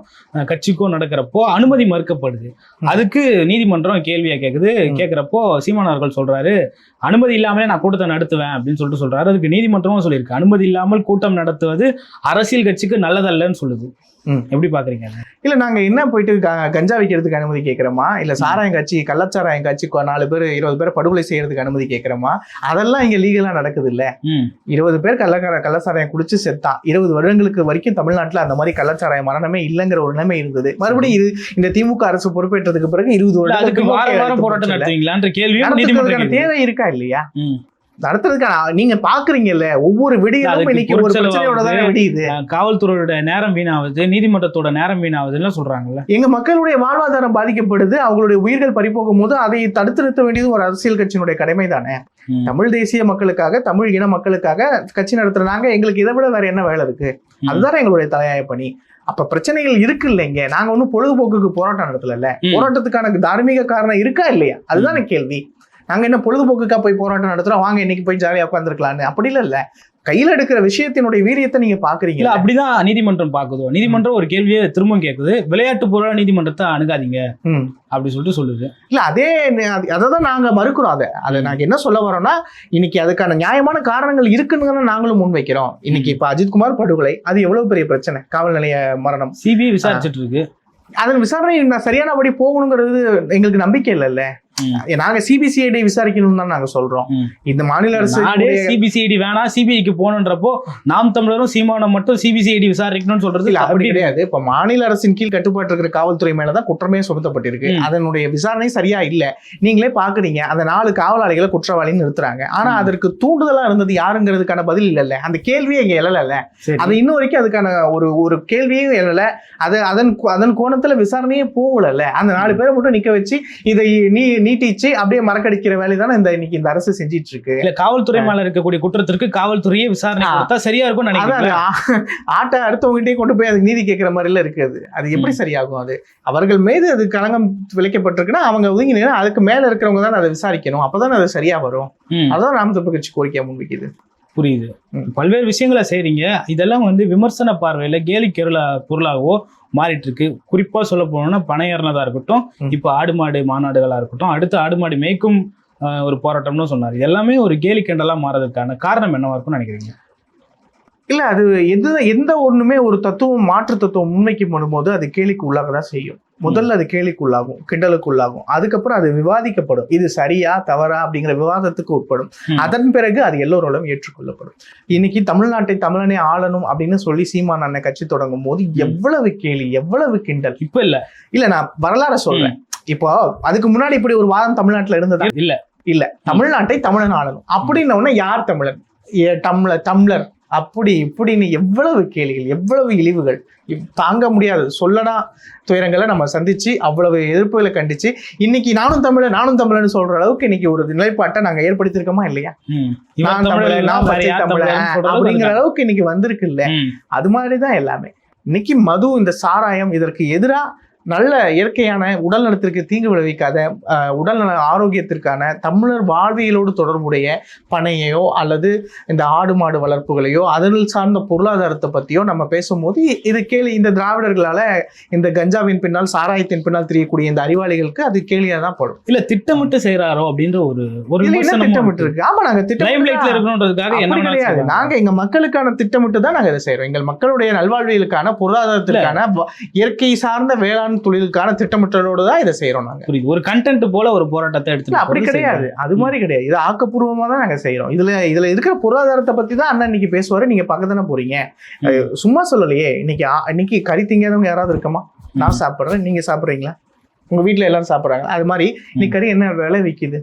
கட்சிக்கும் நடக்கிறப்போ அனுமதி மறுக்கப்படுது. அதுக்கு நீதிமன்றம் கேள்வியா கேக்குது ம். கேக்குறப்போ சீமானவர்கள் சொல்றாரு அனுமதி இல்லாமலே நான் கூட்டத்தை நடத்துவேன் அப்படின்னு சொல்லிட்டு சொல்றாரு அதுக்கு நீதிமன்றமும் சொல்லியிருக்கு அனுமதி இல்லாமல் கூட்டம் நடத்துவது அரசியல் கட்சிக்கு நல்லதல்லன்னு சொல்லுது. எப்படி பாக்குறீங்க? இல்ல நாங்க என்ன போயிட்டு கஞ்சா விற்கிறதுக்கு அனுமதி கேட்கிறோமா இல்ல சாராயம் காட்சி கள்ளச்சாராயம் காட்சி நாலு பேர் இருபது பேர் படுகொலை செய்யறதுக்கு அனுமதி கேட்கிறோமா அதெல்லாம் இங்க லீகலா நடக்குது இல்ல. இருபது பேர் கள்ளக்கார கள்ளச்சாராயம் குடிச்சு செத்தான் இருபது வருடங்களுக்கு வரைக்கும் தமிழ்நாட்டுல அந்த மாதிரி கள்ளச்சாராய மரணமே இல்லைங்கிற ஒரு நிலைமை இருந்தது மறுபடியும் இது இந்த திமுக அரசு பொறுப்பேற்றதுக்கு பிறகு இருபது வருடத்துக்கு. தேவை இருக்கா இல்லையா. நடத்துறதுக்கான நீங்க பாக்குறீங்கல்ல ஒவ்வொரு அதுக்கு இன்னைக்கு ஒரு பிரச்சனையோட தானே. விடியுது. காவல்துறையோட நேரம் வீணாகுது நீதிமன்றத்தோட நேரம் வீணாகுதுன்னு சொல்றாங்கல்ல. எங்க மக்களுடைய வாழ்வாதாரம் பாதிக்கப்படுது அவங்களுடைய உயிர்கள் பறிபோகும் போது அதை தடுத்து நிறுத்த வேண்டியது ஒரு அரசியல் கட்சியினுடைய கடமை தானே. தமிழ் தேசிய மக்களுக்காக தமிழ் இன மக்களுக்காக கட்சி நடத்துறாங்க எங்களுக்கு இதை விட வேற என்ன வேலை இருக்கு. அதுதான் எங்களுடைய தலையாய பணி. அப்ப பிரச்சனைகள் இருக்கு இல்லைங்க. நாங்க ஒன்றும் பொழுதுபோக்குக்கு போராட்டம் நடத்தல. போராட்டத்துக்கான தார்மீக காரணம் இருக்கா இல்லையா? அதுதானே கேள்வி. நாங்க என்ன பொழுதுபோக்குக்கா போய் போராட்டம் நடத்துறோம்? வாங்க இன்னைக்கு போய் ஜாலியா உட்காந்துருக்கலான்னு அப்படி இல்ல இல்ல. கையில எடுக்கிற விஷயத்தினுடைய வீரியத்தை நீங்க இல்ல பாக்குறீங்க அப்படிதான் நீதிமன்றம் பாக்குதோ? நீதிமன்றம் ஒரு கேள்வியை திரும்பவும் கேக்குது. விளையாட்டு பொருளா நீதிமன்றத்தை அணுகாதீங்க. அப்படி சொல்லிட்டு சொல்லுது. இல்ல அதே அதை தான் நாங்க மறுக்கிறோம் அதை. அதை நாங்க என்ன சொல்ல வரோம்னா இன்னைக்கு அதுக்கான நியாயமான காரணங்கள் இருக்குன்னு நாங்களும் முன்வைக்கிறோம். இன்னைக்கு இப்ப அஜித்குமார் படுகொலை அது எவ்வளவு பெரிய பிரச்சனை? காவல் நிலைய மரணம். சிபிஐ விசாரிச்சுட்டு இருக்கு. அதன் விசாரணை நான் சரியானபடி போகணுங்கிறது எங்களுக்கு நம்பிக்கை இல்லைல்ல. நாங்க சிபிசிஐடி விசாரிக்கணும்னு தான் நாங்க சொல்றோம். இந்த மாநில அரசு சிபிசிஐடி வேணாம் சிபிஐக்கு போகணுன்றப்போ நாம் தமிழரும் சீமானம் மட்டும் சிபிசிஐடி விசாரிக்கணும்னு சொல்றது இல்ல அப்படி கிடையாது. இப்ப மாநில அரசின் கீழ் கட்டுப்பாட்டு இருக்கிற காவல்துறை மேலதான் குற்றமே சுமத்தப்பட்டிருக்கு. அதனுடைய விசாரணை சரியா இல்ல. நீங்களே பாக்குறீங்க. அந்த நாலு காவலாளிகளை குற்றவாளின்னு நிறுத்துறாங்க. ஆனா. அதற்கு தூண்டுதலா இருந்தது யாருங்கிறதுக்கான பதில் இல்லல்ல. அந்த கேள்வியே இங்க எழல. அது இன்ன வரைக்கும் அதுக்கான ஒரு ஒரு கேள்வியும் எழல. அது அதன் அதன் கோணத்துல விசாரணையே போகல அந்த நாலு பேரை மட்டும் நிக்க வச்சு இதை நீ நீட்டிச்சு அப்படியே மறக்கடிக்கிற வேலை தானே இந்த இன்னைக்கு இந்த அரசு செஞ்சிட்டு இருக்கு இல்ல காவல்துறை மேல இருக்கக்கூடிய குற்றத்திற்கு காவல்துறையே விசாரணை. கொடுத்தா சரியா அது நினைக்கிறேன் ஆட்டை அடுத்தவங்ககிட்டயே கொண்டு போய் அதுக்கு நீதி கேட்கிற மாதிரில இருக்குது. அது எப்படி சரியாகும் அது? அவர்கள் மீது அது களங்கம் விளைக்கப்பட்டிருக்குன்னா அவங்க ஒதுங்கி நின்னு அதுக்கு மேல இருக்கிறவங்க தான் அதை விசாரிக்கணும். அப்பதான் அது சரியா வரும். அதான் நாம் கட்சி கோரிக்கையா முன்வைக்குது. புரியுது. பல்வேறு விஷயங்களை செய்றீங்க. இதெல்லாம் வந்து விமர்சன பார்வையில கேலி கெருளா பொருளாகவோ மாறிட்டு இருக்கு குறிப்பா சொல்ல போனோம்னா பனை ஏறினதா இருக்கட்டும். இப்போ ஆடு மாடு மாநாடுகளா இருக்கட்டும் அடுத்து ஆடு மாடு மேய்க்கும் ஒரு போராட்டம்னு சொன்னார். எல்லாமே ஒரு கேலி கிண்டலா மாறதுக்கான காரணம் என்னவா இருக்கும்னு நினைக்கிறீங்க? இல்ல அது எது எந்த ஒண்ணுமே ஒரு தத்துவம் மாற்று தத்துவம் முன்வைக்கும் போது அது கேலிக்கு உள்ளாக தான் செய்யும். முதல்ல அது கேலிக்குள்ளாகும் கிண்டலுக்குள்ளாகும். அதுக்கப்புறம் அது விவாதிக்கப்படும். இது சரியா தவறா அப்படிங்கிற விவாதத்துக்கு உட்படும். அதன் பிறகு அது எல்லோராலும் ஏற்றுக்கொள்ளப்படும். இன்னைக்கு தமிழ்நாட்டை தமிழனே ஆளணும் அப்படின்னு சொல்லி சீமான் அண்ணன் கட்சி தொடங்கும் போது எவ்வளவு கேலி எவ்வளவு கிண்டல்? இப்ப இல்ல. இல்ல நான் வரலாற சொல்றேன். இப்போ அதுக்கு முன்னாடி இப்படி ஒரு வாதம் தமிழ்நாட்டுல இருந்ததா? இல்ல. இல்ல. தமிழ்நாட்டை தமிழன் ஆளணும். அப்படின்ன உடனே யார் தமிழன்? Tumbler tumbler. அப்படி இப்படின்னு எவ்வளவு கேலிகள் எவ்வளவு இழிவுகள் தாங்க முடியாது. சொல்லனா துயரங்களை நம்ம சந்திச்சு அவ்வளவு எதிர்ப்புகளை கண்டிச்சு இன்னைக்கு நானும் தமிழன் நானும் தமிழன் சொல்ற அளவுக்கு இன்னைக்கு ஒரு நிலைப்பாட்டை நாங்க ஏற்படுத்தியிருக்கோமா இல்லையா? நான் தமிழன் நான் பச்சை சொல்றது அப்படிங்கிற. அளவுக்கு இன்னைக்கு வந்திருக்கு இல்ல. அது மாதிரி தான் எல்லாமே. இன்னைக்கு மது இந்த சாராயம் இதற்கு எதிரா நல்ல இயற்கையான உடல் நலத்திற்கு தீங்கு விளைவிக்காத உடல் நல ஆரோக்கியத்திற்கான தமிழர் வாழ்வியலோடு தொடர்புடைய பனையோ அல்லது இந்த ஆடு மாடு வளர்ப்புகளையோ அதில் சார்ந்த பொருளாதாரத்தை பத்தியோ நம்ம பேசும்போது இது கேலி இந்த திராவிடர்களால இந்த கஞ்சாவின் பின்னால் சாராயத்தின் பின்னால் தெரியக்கூடிய இந்த அறிவாளிகளுக்கு அது கேலியா தான் படும். இல்ல திட்டமிட்டு செய்யறாரோ அப்படின்ற ஒரு ஒரு திட்டமிட்டு இருக்கு. இருக்கு? ஆமா நாங்க லைம் லைட்ல திட்டம் இருக்கணுன்றதுக்காக என்ன கிடையாது. செய்வாங்க. நாங்க எங்க மக்களுக்கான திட்டமிட்டு தான் நாங்க இதை செய்யறோம் எங்கள் மக்களுடைய நல்வாழ்வியலுக்கான பொருளாதாரத்திற்கான இயற்கை சார்ந்த வேளாண் தொழிலுக்கான திட்டமிட்டலோடு தான் இதை செய்யறோம் நாங்க. புரியுது. ஒரு கண்டென்ட் போல ஒரு போராட்டத்தை எடுத்து அப்படி கிடையாது. அது மாதிரி கிடையாது. இது ஆக்கப்பூர்வமா தான் நாங்க செய்யறோம் இதுல இதுல இருக்கிற பொருளாதாரத்தை பத்தி தான் அண்ணன் இன்னைக்கு பேசுவாரு. நீங்க பக்கத்து தானே போறீங்க அஹ் சும்மா சொல்லலையே. இன்னைக்கு இன்னைக்கு கறி திங்காதவங்க யாராவது இருக்கமா? நான் சாப்பிடுறேன். நீங்க சாப்பிடுறீங்களா? உங்க வீட்ல எல்லாரும் சாப்பிடுறாங்க அது மாதிரி இன்னைக்கு கறி என்ன விலை விக்குது?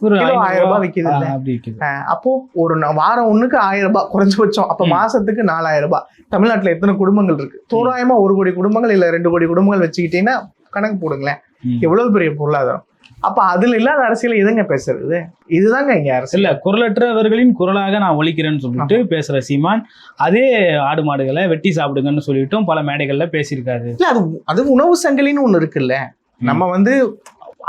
ஒரு ஆயிரம் ரூபாய் அப்படி அஹ் அப்போ ஒரு வாரம் ஒண்ணுக்கு ஆயிரம் ரூபாய் குறைஞ்சபட்சம் அப்ப. மாசத்துக்கு நாலாயிரம் ரூபாய். தமிழ்நாட்டுல எத்தனை குடும்பங்கள் இருக்கு? தோராயமா ஒரு கோடி குடும்பங்கள் இல்ல ரெண்டு கோடி குடும்பங்கள் வச்சுக்கிட்டீங்கன்னா கணக்கு போடுங்களேன். எவ்வளவு பெரிய பொருளாதாரம்? அப்ப அதுல இல்லாத அரசியல் எதுங்க பேசுறது? இதுதாங்க இங்க அரசியல். இல்ல குரலற்றவர்களின் குரலாக நான் ஒழிக்கிறேன்னு சொல்லிட்டு பேசுற சீமான் அதே ஆடு மாடுகளை வெட்டி சாப்பிடுங்கன்னு சொல்லிட்டும் பல மேடைகள்ல பேசியிருக்காரு. இல்ல அது அது உணவு சங்கிலின்னு ஒண்ணு இருக்குல்ல. நம்ம வந்து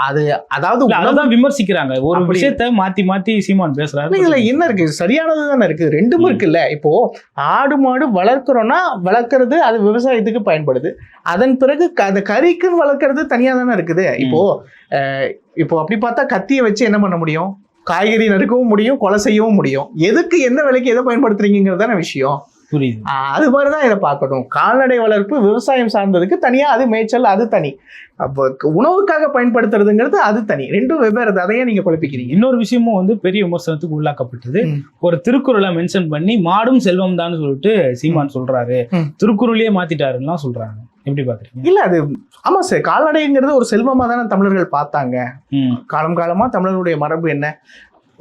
அது அதாவது அததான் விமர்சிக்கிறாங்க. ஒரு விஷயத்த மாத்தி மாத்தி சீமான் பேசுறாரு இல்ல, இதுல என்ன இருக்கு? சரியானது தானே இருக்கு. ரெண்டும். இருக்குல்ல. இப்போ ஆடு மாடு வளர்க்குறோம்னா வளர்க்கறது அது விவசாயத்துக்கு பயன்படுது. அதன் பிறகு அந்த கறிக்குன்னு வளர்க்கறது தனியா தானே இருக்குது. இப்போ இப்போ அப்படி பார்த்தா கத்தியை வச்சு என்ன பண்ண முடியும்? காய்கறி நறுக்கவும் முடியும் கொலை செய்யவும் முடியும். எதுக்கு எந்த விலைக்கு எதை பயன்படுத்துறீங்கிறது தானே விஷயம். புரியுது. அது மாதிரி தான் இதை பார்க்கணும் கால்நடை வளர்ப்பு விவசாயம் சார்ந்ததுக்கு தனியா அது மேய்ச்சல் அது தனி. அப்போ உணவுக்காக பயன்படுத்துறதுங்கிறது அது தனி. ரெண்டும் வெவ்வேறு அதையே நீங்க குழப்பிக்கிறீங்க. இன்னொரு விஷயமும் வந்து பெரிய விமர்சனத்துக்கு உள்ளாக்கப்பட்டது. ஒரு திருக்குறளை மென்ஷன் பண்ணி மாடும் செல்வம் தான் சொல்லிட்டு சீமான் சொல்றாரு. திருக்குறளையே மாத்திட்டாருன்னா சொல்றாங்க. எப்படி பாக்குறீங்க இல்ல அது ஆமா சார் கால்நடைங்கிறது ஒரு செல்வமா தானே தமிழர்கள் பார்த்தாங்க. காலம் காலமா தமிழர்களுடைய மரபு என்ன?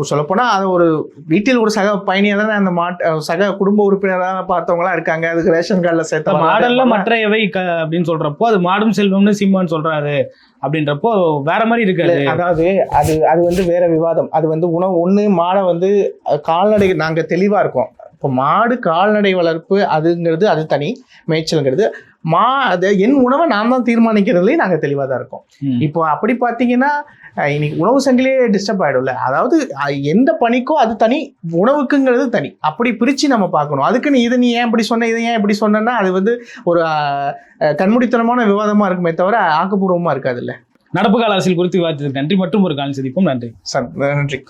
சொல்லப்போனா அதை ஒரு வீட்டில் ஒரு சக பயணியா தானே அந்த மாட்டு சக குடும்ப உறுப்பினராக பார்த்தவங்களா இருக்காங்க. அதுக்கு ரேஷன் கார்டில் சேர்த்த மாடல்ல மற்றையவை க- அப்படின்னு சொல்றப்போ அது மாடும் செல்வம்னு சீமான் சொல்றாரு. அப்படின்றப்போ வேற மாதிரி இருக்காது அதாவது அது அது வந்து வேற விவாதம். அது வந்து உணவு ஒண்ணு மாடை வந்து கால்நடை நாங்க தெளிவா இருக்கோம். இப்போ மாடு கால்நடை வளர்ப்பு அதுங்கிறது அது தனி. மேய்ச்சல்ங்கிறது. மா அது என் உணவை நான் தான் தீர்மானிக்கிறதுலயும் நாங்க தெளிவா தான் இருக்கோம். இப்போ அப்படி பார்த்தீங்கன்னா இன்னைக்கு உணவு சங்கிலியே டிஸ்டர்ப் ஆயிடும்ல. அதாவது எந்த பணிக்கோ அது தனி உணவுக்குங்கிறது தனி. அப்படி பிரிச்சு நம்ம பார்க்கணும். அதுக்குன்னு இதை நீ ஏன் இப்படி சொன்ன இதை ஏன் இப்படி சொன்னேன்னா அது வந்து ஒரு கண்மூடித்தனமான விவாதமா இருக்குமே தவிர ஆக்கப்பூர்வமா இருக்காதுல்ல. நடப்பு கால அரசியல் குறித்து விவாதித்ததுக்கு நன்றி. மற்றும் ஒரு காலம் சந்திப்போம். நன்றி. சார் நன்றி.